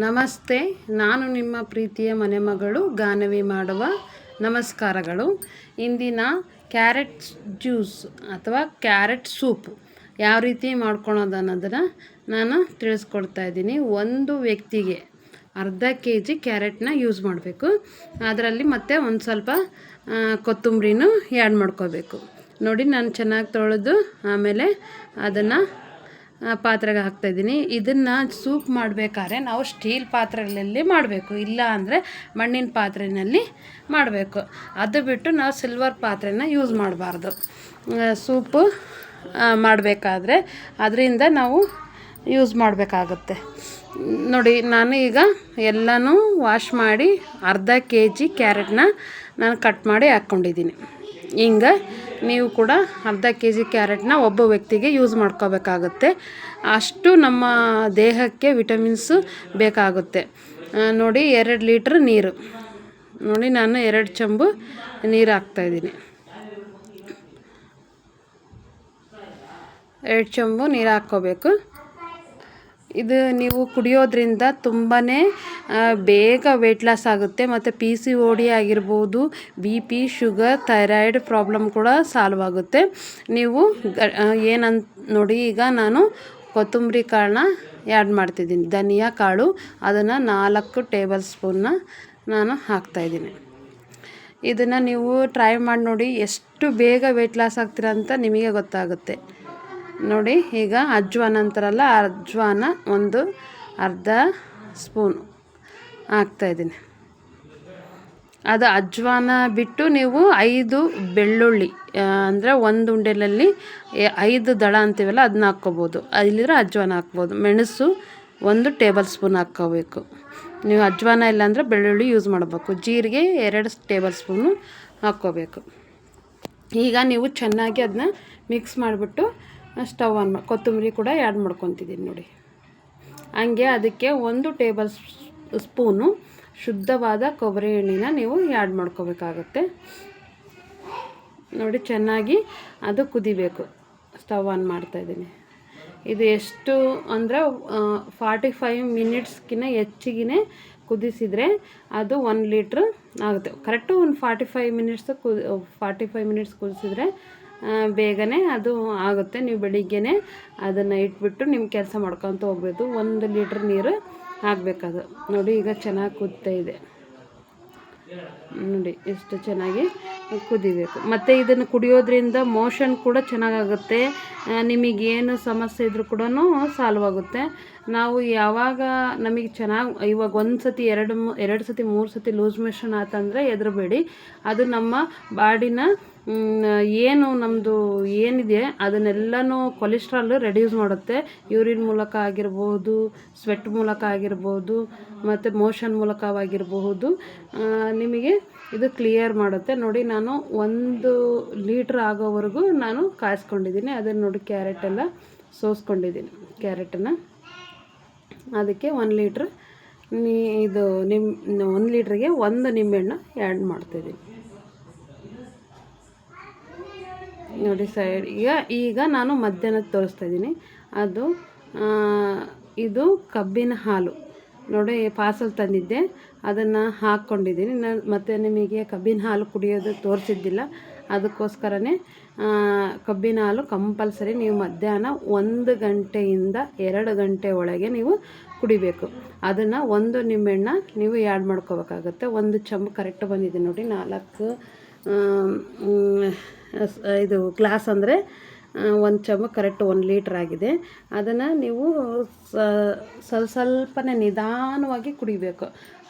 ನಮಸ್ತೆ, ನಾನು ನಿಮ್ಮ ಪ್ರೀತಿಯ ಮನೆಮಗಳು ಗಾನವಿ ಮಾಡುವ ನಮಸ್ಕಾರಗಳು. ಇಂದಿನ ಕ್ಯಾರೆಟ್ ಜ್ಯೂಸ್ ಅಥವಾ ಕ್ಯಾರೆಟ್ ಸೂಪ್ ಯಾವ ರೀತಿ ಮಾಡ್ಕೊಳೋದು ಅನ್ನೋದನ್ನು ನಾನು ತಿಳಿಸ್ಕೊಡ್ತಾ ಇದ್ದೀನಿ. ಒಂದು ವ್ಯಕ್ತಿಗೆ ಅರ್ಧ ಕೆ ಜಿ ಕ್ಯಾರೆಟ್ನ ಯೂಸ್ ಮಾಡಬೇಕು. ಅದರಲ್ಲಿ ಮತ್ತೆ ಒಂದು ಸ್ವಲ್ಪ ಕೊತ್ತಂಬರಿನೂ ಆ್ಯಡ್ ಮಾಡ್ಕೋಬೇಕು. ನೋಡಿ, ನಾನು ಚೆನ್ನಾಗಿ ತೊಳೆದು ಆಮೇಲೆ ಅದನ್ನು ಪಾತ್ರೆಗೆ ಹಾಕ್ತಾಯಿದ್ದೀನಿ ಇದನ್ನು ಸೂಪ್ ಮಾಡಬೇಕಾದ್ರೆ ನಾವು ಸ್ಟೀಲ್ ಪಾತ್ರೆಗಳಲ್ಲಿ ಮಾಡಬೇಕು. ಇಲ್ಲ ಅಂದರೆ ಮಣ್ಣಿನ ಪಾತ್ರೆಯಲ್ಲಿ ಮಾಡಬೇಕು. ಅದು ಬಿಟ್ಟು ನಾವು ಸಿಲ್ವರ್ ಪಾತ್ರೆನ ಯೂಸ್ ಮಾಡಬಾರ್ದು. ಸೂಪು ಮಾಡಬೇಕಾದ್ರೆ ಅದರಿಂದ ನಾವು ಯೂಸ್ ಮಾಡಬೇಕಾಗುತ್ತೆ. ನೋಡಿ, ನಾನು ಈಗ ಎಲ್ಲನೂ ವಾಶ್ ಮಾಡಿ ಅರ್ಧ ಕೆ ಜಿ ಕ್ಯಾರೆಟ್ನ ನಾನು ಕಟ್ ಮಾಡಿ ಹಾಕ್ಕೊಂಡಿದ್ದೀನಿ ಹಿಂಗೆ ನೀವು ಕೂಡ ಅರ್ಧ ಕೆ ಜಿ ಕ್ಯಾರೆಟ್ನ ಒಬ್ಬ ವ್ಯಕ್ತಿಗೆ ಯೂಸ್ ಮಾಡ್ಕೋಬೇಕಾಗುತ್ತೆ. ಅಷ್ಟು ನಮ್ಮ ದೇಹಕ್ಕೆ ವಿಟಮಿನ್ಸು ಬೇಕಾಗುತ್ತೆ. ನೋಡಿ, ಎರಡು ಲೀಟ್ರ್ ನೀರು. ನೋಡಿ, ನಾನು ಎರಡು ಚಂಬು ನೀರು ಹಾಕ್ತಾಯಿದ್ದೀನಿ ಎರಡು ಚಂಬು ನೀರು ಹಾಕ್ಕೋಬೇಕು. ಇದು ನೀವು ಕುಡಿಯೋದ್ರಿಂದ ತುಂಬಾ ಬೇಗ ವೆಯ್ಟ್ ಲಾಸ್ ಆಗುತ್ತೆ ಮತ್ತು ಪಿ ಸಿ ಓ ಡಿ ಆಗಿರ್ಬೋದು B P sugar thyroid problem ಕೂಡ ಸಾಲ್ವ್ ಆಗುತ್ತೆ. ನೀವು ಏನಂತ ನೋಡಿ, ಈಗ ನಾನು ಕೊತ್ತಂಬರಿ ಕಾಳನ್ನ ಆ್ಯಡ್ ಮಾಡ್ತಿದ್ದೀನಿ. ಧನಿಯಾ ಕಾಳು, ಅದನ್ನು ನಾಲ್ಕು ಟೇಬಲ್ ಸ್ಪೂನ್ನ ನಾನು ಹಾಕ್ತಾಯಿದ್ದೀನಿ ಇದನ್ನು ನೀವು ಟ್ರೈ ಮಾಡಿ ನೋಡಿ, ಎಷ್ಟು ಬೇಗ ವೆಯ್ಟ್ ಲಾಸ್ ಆಗ್ತೀರ ಅಂತ ನಿಮಗೆ ಗೊತ್ತಾಗುತ್ತೆ. ನೋಡಿ, ಈಗ ಅಜ್ವಾನ ಅಂತಾರಲ್ಲ, ಅಜ್ವಾನ ಒಂದು ಅರ್ಧ ಸ್ಪೂನ್ ಹಾಕ್ತಾಯಿದ್ದೀನಿ ಅದು ಅಜ್ವಾನ ಬಿಟ್ಟು ನೀವು ಐದು ಬೆಳ್ಳುಳ್ಳಿ ಅಂದರೆ ಒಂದು ಉಂಡೆಲಲ್ಲಿ ಐದು ದಳ ಅಂತೀವಲ್ಲ ಅದನ್ನ ಹಾಕ್ಕೋಬೋದು. ಇಲ್ಲಿದ್ರೆ ಅಜ್ವಾನ ಹಾಕ್ಬೋದು. ಮೆಣಸು ಒಂದು ಟೇಬಲ್ ಸ್ಪೂನ್ ಹಾಕ್ಕೋಬೇಕು. ನೀವು ಅಜ್ವಾನ ಇಲ್ಲಾಂದರೆ ಬೆಳ್ಳುಳ್ಳಿ ಯೂಸ್ ಮಾಡಬೇಕು. ಜೀರಿಗೆ ಎರಡು ಟೇಬಲ್ ಸ್ಪೂನು ಹಾಕ್ಕೋಬೇಕು. ಈಗ ನೀವು ಚೆನ್ನಾಗಿ ಅದನ್ನ ಮಿಕ್ಸ್ ಮಾಡಿಬಿಟ್ಟು ಸ್ಟವ್ ಆನ್ ಕೊತ್ತಂಬರಿ ಕೂಡ ಆ್ಯಡ್ ಮಾಡ್ಕೊತಿದ್ದೀನಿ ನೋಡಿ. ಹಂಗೆ ಅದಕ್ಕೆ ಒಂದು ಟೇಬಲ್ ಸ್ಪೂನು ಶುದ್ಧವಾದ ಕೊಬ್ಬರಿ ಎಣ್ಣೆನ ನೀವು ಆ್ಯಡ್ ಮಾಡ್ಕೋಬೇಕಾಗತ್ತೆ. ನೋಡಿ ಚೆನ್ನಾಗಿ ಅದು ಕುದಿಬೇಕು. ಸ್ಟವ್ ಆನ್ ಮಾಡ್ತಾಯಿದ್ದೀನಿ ಇದು ಎಷ್ಟು ಅಂದರೆ ಫಾರ್ಟಿ ಫೈವ್ ಮಿನಿಟ್ಸ್ಗಿನ ಹೆಚ್ಚಿಗೆ ಕುದಿಸಿದರೆ ಅದು ಒನ್ ಲೀಟ್ರ್ ಆಗುತ್ತೆ. ಕರೆಕ್ಟು ಒಂದು ಫಾರ್ಟಿ ಫೈವ್ ಮಿನಿಟ್ಸ್ ಕುದಿ, ಫಾರ್ಟಿ ಫೈವ್ ಮಿನಿಟ್ಸ್ ಕುದಿಸಿದ್ರೆ ಬೇಗನೆ ಅದು ಆಗುತ್ತೆ. ನೀವು ಬೆಳಿಗ್ಗೆನೇ ಅದನ್ನು ಇಟ್ಬಿಟ್ಟು ನಿಮ್ಮ ಕೆಲಸ ಮಾಡ್ಕೊತ ಹೋಗ್ಬೋದು ಒಂದು ಲೀಟ್ರ್ ನೀರು ಹಾಕಬೇಕದು. ನೋಡಿ, ಈಗ ಚೆನ್ನಾಗಿ ಕುದ್ತಾ ಇದೆ. ನೋಡಿ, ಎಷ್ಟು ಚೆನ್ನಾಗಿ ಕುದಿಬೇಕು. ಮತ್ತು ಇದನ್ನು ಕುಡಿಯೋದ್ರಿಂದ ಮೋಷನ್ ಕೂಡ ಚೆನ್ನಾಗಾಗುತ್ತೆ. ನಿಮಗೇನು ಸಮಸ್ಯೆ ಇದ್ರೂ ಕೂಡ ಸಾಲ್ವ್ ಆಗುತ್ತೆ. ನಾವು ಯಾವಾಗ ನಮಗೆ ಚೆನ್ನಾಗಿ, ಇವಾಗ ಒಂದು ಸತಿ, ಎರಡು ಎರಡು ಸತಿ, ಮೂರು ಸತಿ ಲೂಸ್ ಮೋಷನ್ ಆತಂದರೆ ಹೆದರಬೇಡಿ. ಅದು ನಮ್ಮ ಬಾಡಿನ ಏನು ನಮ್ಮದು ಏನಿದೆ ಅದನ್ನೆಲ್ಲನೂ ಕೊಲೆಸ್ಟ್ರಾಲ್ ರೆಡ್ಯೂಸ್ ಮಾಡುತ್ತೆ. ಯೂರಿನ್ ಮೂಲಕ ಆಗಿರ್ಬೋದು, ಸ್ವೆಟ್ ಮೂಲಕ ಆಗಿರ್ಬೋದು, ಮತ್ತು ಮೋಷನ್ ಮೂಲಕವಾಗಿರಬಹುದು. ನಿಮಗೆ ಇದು ಕ್ಲಿಯರ್ ಮಾಡುತ್ತೆ. ನೋಡಿ ನಾನು ಒಂದು ಲೀಟ್ರ್ ಆಗೋವರೆಗೂ ನಾನು ಕಾಯಿಸ್ಕೊಂಡಿದ್ದೀನಿ. ಅದನ್ನು ನೋಡಿ ಕ್ಯಾರೆಟೆಲ್ಲ ಸೋಸ್ಕೊಂಡಿದ್ದೀನಿ. ಕ್ಯಾರೆಟನ್ನು ಅದಕ್ಕೆ ಒಂದು ಲೀಟ್ರ್ ನೀ ಇದು ನಿಮ್ಮ ಒಂದು ಲೀಟ್ರಿಗೆ ಒಂದು ನಿಂಬೆಹಣ್ಣು ಆ್ಯಡ್ ಮಾಡ್ತಿದ್ದೀನಿ. ನೋಡಿ ಸೈಡ್ ಈಗ ಈಗ ನಾನು ಮಧ್ಯಾಹ್ನದ ತೋರಿಸ್ತಾ ಇದ್ದೀನಿ. ಅದು ಇದು ಕಬ್ಬಿನ ಹಾಲು. ನೋಡಿ ಪಾರ್ಸಲ್ ತಂದಿದ್ದೆ. ಅದನ್ನು ಹಾಕ್ಕೊಂಡಿದ್ದೀನಿ. ನಾನು ಮತ್ತು ನಿಮಗೆ ಕಬ್ಬಿನ ಹಾಲು ಕುಡಿಯೋದು ತೋರಿಸಿದ್ದಿಲ್ಲ. ಅದಕ್ಕೋಸ್ಕರನೇ ಕಬ್ಬಿನ ಹಾಲು ಕಂಪಲ್ಸರಿ ನೀವು ಮಧ್ಯಾಹ್ನ ಒಂದು ಗಂಟೆಯಿಂದ ಎರಡು ಗಂಟೆ ಒಳಗೆ ನೀವು ಕುಡಿಬೇಕು. ಅದನ್ನು ಒಂದು ನಿಂಬೆಣ್ಣ ನೀವು ಆ್ಯಡ್ ಮಾಡ್ಕೋಬೇಕಾಗತ್ತೆ. ಒಂದು ಚಂಬು ಕರೆಕ್ಟ್ ಬಂದಿದೆ ನೋಡಿ. ನಾಲ್ಕು ಇದು ಗ್ಲಾಸ್ ಅಂದರೆ ಒಂದು ಚಮ ಕರೆಕ್ಟ್ ಒಂದು ಲೀಟ್ರ್ ಆಗಿದೆ. ಅದನ್ನು ನೀವು ಸ್ವಲ್ಪ ಸ್ವಲ್ಪನೇ ನಿಧಾನವಾಗಿ ಕುಡಿಬೇಕು.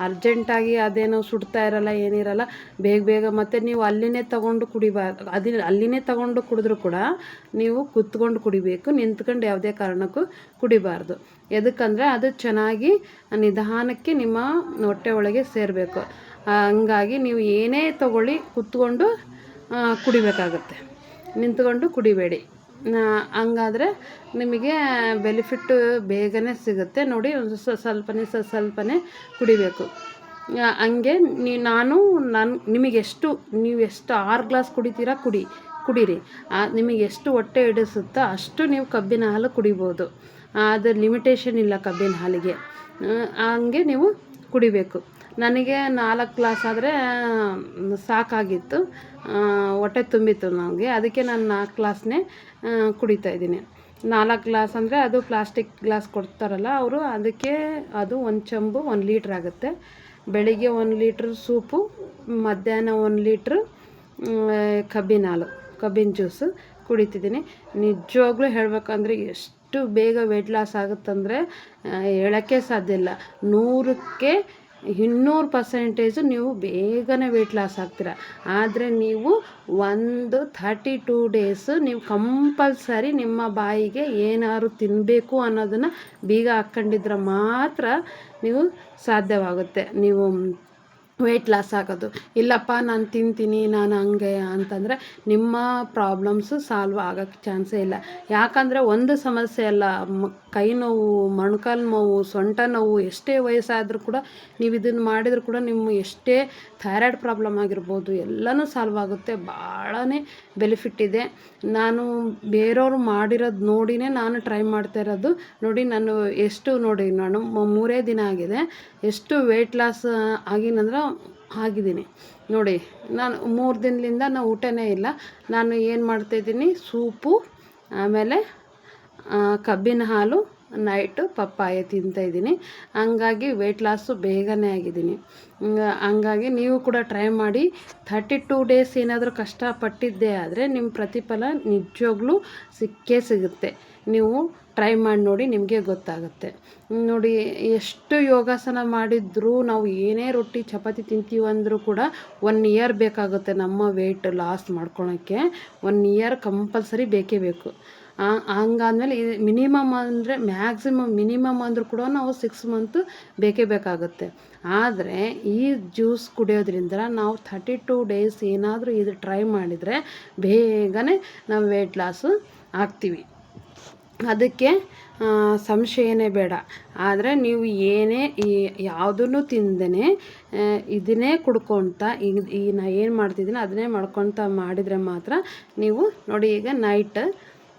ಅರ್ಜೆಂಟಾಗಿ ಅದೇನೋ ಸುಡ್ತಾ ಇರಲ್ಲ ಏನಿರಲ್ಲ ಬೇಗ ಬೇಗ ಮತ್ತು ನೀವು ಅಲ್ಲಿನೇ ತೊಗೊಂಡು ಕುಡಿಬಾರ್ದು ಅದು, ಅಲ್ಲಿನೇ ತೊಗೊಂಡು ಕುಡಿದ್ರೂ ಕೂಡ ನೀವು ಕುತ್ಕೊಂಡು ಕುಡಿಬೇಕು, ನಿಂತ್ಕೊಂಡು ಯಾವುದೇ ಕಾರಣಕ್ಕೂ ಕುಡಿಬಾರ್ದು. ಎದಕ್ಕಂದರೆ ಅದು ಚೆನ್ನಾಗಿ ನಿಧಾನಕ್ಕೆ ನಿಮ್ಮ ಹೊಟ್ಟೆ ಒಳಗೆ ಸೇರಬೇಕು. ಹಂಗಾಗಿ ನೀವು ಏನೇ ತಗೊಳ್ಳಿ ಕುತ್ಕೊಂಡು ಕುಡಿಬೇಕಾಗತ್ತೆ. ನಿಂತ್ಕೊಂಡು ಕುಡಿಬೇಡಿ. ಹಂಗಾದ್ರೆ ನಿಮಗೆ ಬೆನಿಫಿಟ್ಟು ಬೇಗನೆ ಸಿಗುತ್ತೆ. ನೋಡಿ, ಒಂದು ಸ್ವಲ್ಪನೇ ಸ್ವಲ್ಪನೇ ಕುಡಿಬೇಕು. ಹಂಗೆ ನೀ, ನಾನು ನಾನು ನಿಮಗೆಷ್ಟು ನೀವು ಎಷ್ಟು ಆರು ಗ್ಲಾಸ್ ಕುಡಿತೀರಾ, ಕುಡಿ, ಕುಡೀರಿ. ನಿಮಗೆ ಎಷ್ಟು ಹೊಟ್ಟೆ ಹಿಡಿಸುತ್ತೋ ಅಷ್ಟು ನೀವು ಕಬ್ಬಿನ ಹಾಲು ಕುಡಿಬೋದು. ಅದು ಲಿಮಿಟೇಷನ್ ಇಲ್ಲ ಕಬ್ಬಿನ ಹಾಲಿಗೆ. ಹಂಗೆ ನೀವು ಕುಡಿಬೇಕು. ನನಗೆ ನಾಲ್ಕು ಗ್ಲಾಸ್ ಆದರೆ ಸಾಕಾಗಿತ್ತು. ಹೊಟ್ಟೆ ತುಂಬಿತ್ತು ನನಗೆ. ಅದಕ್ಕೆ ನಾನು ನಾಲ್ಕು ಗ್ಲಾಸ್ನೇ ಕುಡಿತಾ ಇದ್ದೀನಿ. ನಾಲ್ಕು ಗ್ಲಾಸ್ ಅಂದರೆ ಅದು ಪ್ಲಾಸ್ಟಿಕ್ ಗ್ಲಾಸ್ ಕೊಡ್ತಾರಲ್ಲ ಅವರು, ಅದಕ್ಕೆ ಅದು ಒಂದು ಚಂಬು ಒಂದು ಲೀಟ್ರ್ ಆಗುತ್ತೆ. ಬೆಳಿಗ್ಗೆ ಒಂದು ಲೀಟ್ರ್ ಸೂಪು, ಮಧ್ಯಾಹ್ನ ಒಂದು ಲೀಟ್ರ್ ಕಬ್ಬಿನ ಹಾಲು, ಕಬ್ಬಿನ ಜ್ಯೂಸು ಕುಡಿತಿದ್ದೀನಿ. ನಿಜವಾಗ್ಲೂ ಹೇಳಬೇಕಂದ್ರೆ ಎಷ್ಟು ಬೇಗ ವೆಯ್ಟ್ ಲಾಸ್ ಆಗುತ್ತಂದರೆ ಹೇಳೋಕ್ಕೆ ಸಾಧ್ಯ ಇಲ್ಲ. ನೂರಕ್ಕೆ ಇನ್ನೂರು ಪರ್ಸೆಂಟೇಜು ನೀವು ಬೇಗನೆ ವೆಯ್ಟ್ ಲಾಸ್ ಆಗ್ತೀರ. ಆದರೆ ನೀವು ಒಂದು ಥರ್ಟಿ ಟೂ ಡೇಸು ನೀವು ಕಂಪಲ್ಸರಿ ನಿಮ್ಮ ಬಾಯಿಗೆ ಏನಾದ್ರು ತಿನ್ನಬೇಕು ಅನ್ನೋದನ್ನು ಬೀಗ ಹಾಕ್ಕೊಂಡಿದ್ರೆ ಮಾತ್ರ ನೀವು ಸಾಧ್ಯವಾಗುತ್ತೆ. ನೀವು ವೆಯ್ಟ್ ಲಾಸ್ ಆಗೋದು. ಇಲ್ಲಪ್ಪ, ನಾನು ತಿಂತೀನಿ, ನಾನು ಹಂಗೆ ಅಂತಂದರೆ ನಿಮ್ಮ ಪ್ರಾಬ್ಲಮ್ಸು ಸಾಲ್ವ್ ಆಗೋಕ್ಕೆ ಚಾನ್ಸೇ ಇಲ್ಲ. ಯಾಕಂದರೆ ಒಂದು ಸಮಸ್ಯೆ ಅಲ್ಲ ಕೈ ನೋವು, ಮೊಣ್ಕಾಲು ನೋವು, ಸೊಂಟ ನೋವು, ಎಷ್ಟೇ ವಯಸ್ಸಾದರೂ ಕೂಡ ನೀವು ಇದನ್ನು ಮಾಡಿದರೂ ಕೂಡ ನಿಮ್ಮ ಎಷ್ಟೇ ಥೈರಾಯ್ಡ್ ಪ್ರಾಬ್ಲಮ್ ಆಗಿರ್ಬೋದು, ಎಲ್ಲನೂ ಸಾಲ್ವ್ ಆಗುತ್ತೆ. ಭಾಳ ಬೆನಿಫಿಟ್ ಇದೆ. ನಾನು ಬೇರೆಯವ್ರು ಮಾಡಿರೋದು ನೋಡಿನೇ ನಾನು ಟ್ರೈ ಮಾಡ್ತಾ ಇರೋದು. ನೋಡಿ, ನಾನು ಎಷ್ಟು ನೋಡಿ, ನಾನು ಮೂರೇ ದಿನ ಆಗಿದೆ. ಎಷ್ಟು ವೆಯ್ಟ್ ಲಾಸ್ ಆಗಿನಂದ್ರೆ ಆಗಿದ್ದೀನಿ. ನೋಡಿ, ನಾನು ಮೂರು ದಿನದಿಂದ ನಾನು ಊಟನೇ ಇಲ್ಲ. ನಾನು ಏನು ಮಾಡ್ತಾಯಿದ್ದೀನಿ ಸೂಪು, ಆಮೇಲೆ ಕಬ್ಬಿನ ಹಾಲು, ನೈಟು ಪಪ್ಪಾಯ ತಿಂತಾಯಿದ್ದೀನಿ ಹಂಗಾಗಿ ವೆಯ್ಟ್ ಲಾಸು ಬೇಗನೆ ಆಗಿದ್ದೀನಿ. ಹಂಗಾಗಿ ನೀವು ಕೂಡ ಟ್ರೈ ಮಾಡಿ. ಥರ್ಟಿ ಟೂ ಡೇಸ್ ಏನಾದರೂ ಕಷ್ಟಪಟ್ಟಿದ್ದೇ ಆದರೆ ನಿಮ್ಮ ಪ್ರತಿಫಲ ನಿಜವಾಗ್ಲೂ ಸಿಕ್ಕೇ ಸಿಗುತ್ತೆ. ನೀವು ಟ್ರೈ ಮಾಡಿ ನೋಡಿ ನಿಮಗೆ ಗೊತ್ತಾಗುತ್ತೆ. ನೋಡಿ, ಎಷ್ಟು ಯೋಗಾಸನ ಮಾಡಿದರೂ ನಾವು ಏನೇ ರೊಟ್ಟಿ, ಚಪಾತಿ ತಿಂತೀವಿ ಅಂದರೂ ಕೂಡ ಒನ್ ಇಯರ್ ಬೇಕಾಗುತ್ತೆ ನಮ್ಮ ವೆಯ್ಟ್ ಲಾಸ್ ಮಾಡ್ಕೊಳೋಕ್ಕೆ. ಒನ್ ಇಯರ್ ಕಂಪಲ್ಸರಿ ಬೇಕೇ ಬೇಕು. ಹಂಗಾದ್ಮೇಲೆ ಮಿನಿಮಮ್ ಅಂದರೆ ಮ್ಯಾಕ್ಸಿಮಮ್ ಮಿನಿಮಮ್ ಅಂದರೂ ಕೂಡ ನಾವು ಸಿಕ್ಸ್ ಮಂತು ಬೇಕೇ ಬೇಕಾಗುತ್ತೆ. ಆದರೆ ಈ ಜ್ಯೂಸ್ ಕುಡಿಯೋದ್ರಿಂದ ನಾವು ಥರ್ಟಿ ಟೂ ಡೇಸ್ ಏನಾದರೂ ಇದು ಟ್ರೈ ಮಾಡಿದರೆ ಬೇಗನೆ ನಾವು ವೆಯ್ಟ್ ಲಾಸು ಆಗ್ತೀವಿ. ಅದಕ್ಕೆ ಸಂಶಯನೇ ಬೇಡ. ಆದರೆ ನೀವು ಏನೇ ಈ ಯಾವುದನ್ನು ತಿಂದೇ ಇದನ್ನೇ ಕುಡ್ಕೊತ ಈಗ ಈ ನಾ ಏನು ಮಾಡ್ತಿದ್ದೀನಿ ಅದನ್ನೇ ಮಾಡ್ಕೊತ ಮಾಡಿದರೆ ಮಾತ್ರ ನೀವು ನೋಡಿ ಈಗ ನೈಟ್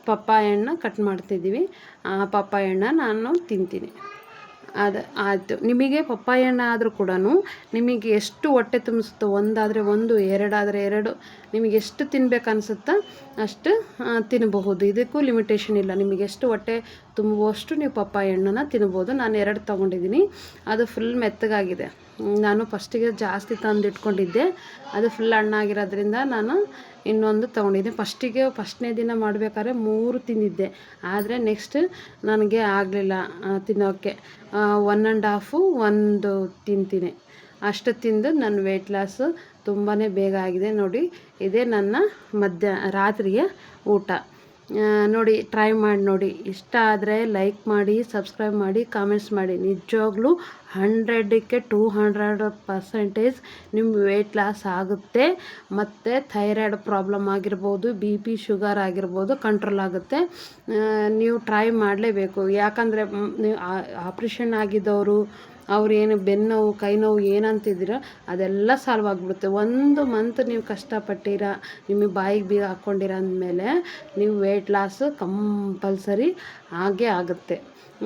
ಪಪ್ಪಾಯ ಹಣ್ಣು ಕಟ್ ಮಾಡ್ತಿದ್ದೀವಿ. ಆ ಪಪ್ಪಾಯ ಹಣ್ಣ ನಾನು ತಿಂತೀನಿ. ಅದು, ಆಯಿತು. ನಿಮಗೆ ಪಪ್ಪಾಯ ಹಣ್ಣು ಆದರೂ ಕೂಡ ನಿಮಗೆ ಎಷ್ಟು ಹೊಟ್ಟೆ ತುಂಬಿಸುತ್ತೋ ಒಂದಾದರೆ ಒಂದು, ಎರಡಾದರೆ ಎರಡು ನಿಮಗೆ ಎಷ್ಟು ತಿನ್ಬೇಕು ಅನಿಸುತ್ತೋ ಅಷ್ಟು ತಿನ್ನಬಹುದು ಇದಕ್ಕೂ ಲಿಮಿಟೇಷನ್ ಇಲ್ಲ. ನಿಮಗೆ ಎಷ್ಟು ಹೊಟ್ಟೆ ತುಂಬುವಷ್ಟು ನೀವು ಪಪ್ಪಾಯ ಹಣ್ಣನ್ನು ತಿನ್ಬೋದು. ನಾನು ಎರಡು ತೊಗೊಂಡಿದ್ದೀನಿ. ಅದು ಫುಲ್ ಮೆತ್ತಗಾಗಿದೆ. ನಾನು ಫಸ್ಟಿಗೆ ಜಾಸ್ತಿ ತಂದು ಇಟ್ಕೊಂಡಿದ್ದೆ ಅದು ಫುಲ್ ಹಣ್ಣಾಗಿರೋದ್ರಿಂದ ನಾನು ಇನ್ನೊಂದು ತೊಗೊಂಡಿದ್ದೆ. ಫಸ್ಟಿಗೆ ಫಸ್ಟ್ನೇ ದಿನ ಮಾಡಬೇಕಾದ್ರೆ ಮೂರು ತಿಂದಿದ್ದೆ. ಆದರೆ ನೆಕ್ಸ್ಟ್ ನನಗೆ ಆಗಲಿಲ್ಲ ತಿನ್ನೋಕ್ಕೆ ಒನ್ ಆ್ಯಂಡ್ ಹಾಫು ಒಂದು ತಿಂತೀನಿ. ಅಷ್ಟು ತಿಂದು ನನ್ನ ವೆಯ್ಟ್ ಲಾಸ್ ತುಂಬಾ ಬೇಗ ಆಗಿದೆ ನೋಡಿ. ಇದೇ ನನ್ನ ಮಧ್ಯ, ರಾತ್ರಿಯ ಊಟ. ನೋಡಿ ಟ್ರೈ ಮಾಡಿ ನೋಡಿ. ಇಷ್ಟ ಆದರೆ ಲೈಕ್ ಮಾಡಿ ಸಬ್ಸ್ಕ್ರೈಬ್ ಮಾಡಿ ಕಾಮೆಂಟ್ಸ್ ಮಾಡಿ. ನಿಜವಾಗ್ಲೂ ಹಂಡ್ರೆಡಕ್ಕೆ ಟೂ ಹಂಡ್ರೆಡ್ ಪರ್ಸೆಂಟೇಜ್ ನಿಮ್ಮ ವೆಯ್ಟ್ ಲಾಸ್ ಆಗುತ್ತೆ. ಮತ್ತು ಥೈರಾಯ್ಡ್ ಪ್ರಾಬ್ಲಮ್ ಆಗಿರ್ಬೋದು ಬಿ ಪಿ ಶುಗರ್ ಆಗಿರ್ಬೋದು ಕಂಟ್ರೋಲ್ ಆಗುತ್ತೆ. ನೀವು ಟ್ರೈ ಮಾಡಲೇಬೇಕು. ಯಾಕಂದರೆ ನೀವು ಆಪ್ರೇಷನ್ ಆಗಿದ್ದವರು ಅವ್ರು ಬೆನ್ನೋವು ಬೆನ್ನು ನೋವು ಕೈ ನೋವು ಏನಂತಿದ್ದೀರ ಅದೆಲ್ಲ ಸಾಲ್ವ್ ಆಗಿಬಿಡುತ್ತೆ. ಒಂದು ಮಂತ್ ನೀವು ಕಷ್ಟಪಟ್ಟಿರ, ನಿಮಗೆ ಬಾಯಿಗೆ ಬೀಗ ಹಾಕ್ಕೊಂಡಿರ ಅಂದಮೇಲೆ ನೀವು ವೆಯ್ಟ್ ಲಾಸ್ ಕಂಪಲ್ಸರಿ ಆಗೇ ಆಗುತ್ತೆ.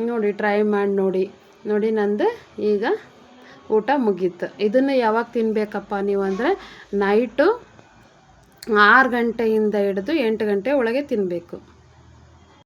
ನೋಡಿ ಟ್ರೈ ಮಾಡಿ ನೋಡಿ. ನೋಡಿ ನಂದು ಈಗ ಊಟ ಮುಗೀತು. ಇದನ್ನು ಯಾವಾಗ ತಿನ್ನಬೇಕಪ್ಪ ನೀವು ಅಂದರೆ ನೈಟು ಆರು ಗಂಟೆಯಿಂದ ಹಿಡಿದು ಎಂಟು ಗಂಟೆ ಒಳಗೆ ತಿನ್ನಬೇಕು